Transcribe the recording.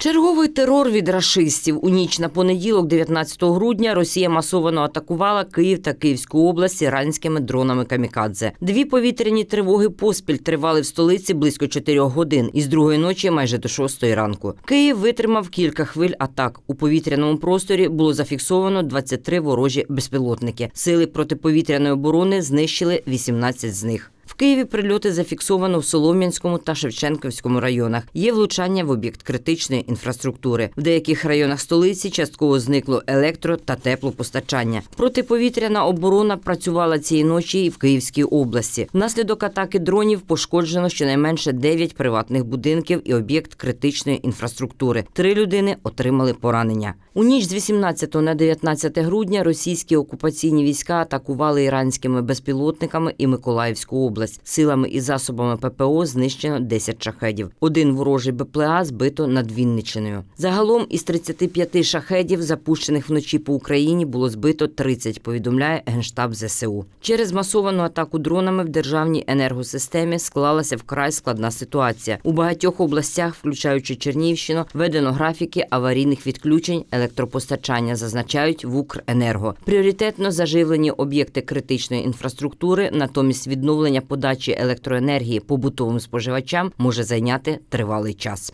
Черговий терор від рашистів. У ніч на понеділок, 19 грудня, Росія масово атакувала Київ та Київську область іранськими дронами камікадзе. Дві повітряні тривоги поспіль тривали в столиці близько 4 годин, із другої ночі майже до 6 ранку. Київ витримав кілька хвиль атак. У повітряному просторі було зафіксовано 23 ворожі безпілотники. Сили протиповітряної оборони знищили 18 з них. Києві прильоти зафіксовано в Солом'янському та Шевченківському районах. Є влучання в об'єкт критичної інфраструктури. В деяких районах столиці частково зникло електро та теплопостачання. Протиповітряна оборона працювала цієї ночі і в Київській області. Внаслідок атаки дронів пошкоджено щонайменше 9 приватних будинків і об'єкт критичної інфраструктури. Три людини отримали поранення. У ніч з 18 на 19 грудня російські окупаційні війська атакували іранськими безпілотниками і Миколаївську область. Силами і засобами ППО знищено 10 шахедів. Один ворожий БПЛА збито над Вінниччиною. Загалом із 35 шахедів, запущених вночі по Україні, було збито 30, повідомляє генштаб ЗСУ. Через масовану атаку дронами в державній енергосистемі склалася вкрай складна ситуація. У багатьох областях, включаючи Чернігівщину, введено графіки аварійних відключень електропостачання, зазначають в Укренерго. Пріоритетно заживлені об'єкти критичної інфраструктури, натомість відновлення подачі електроенергії побутовим споживачам може зайняти тривалий час.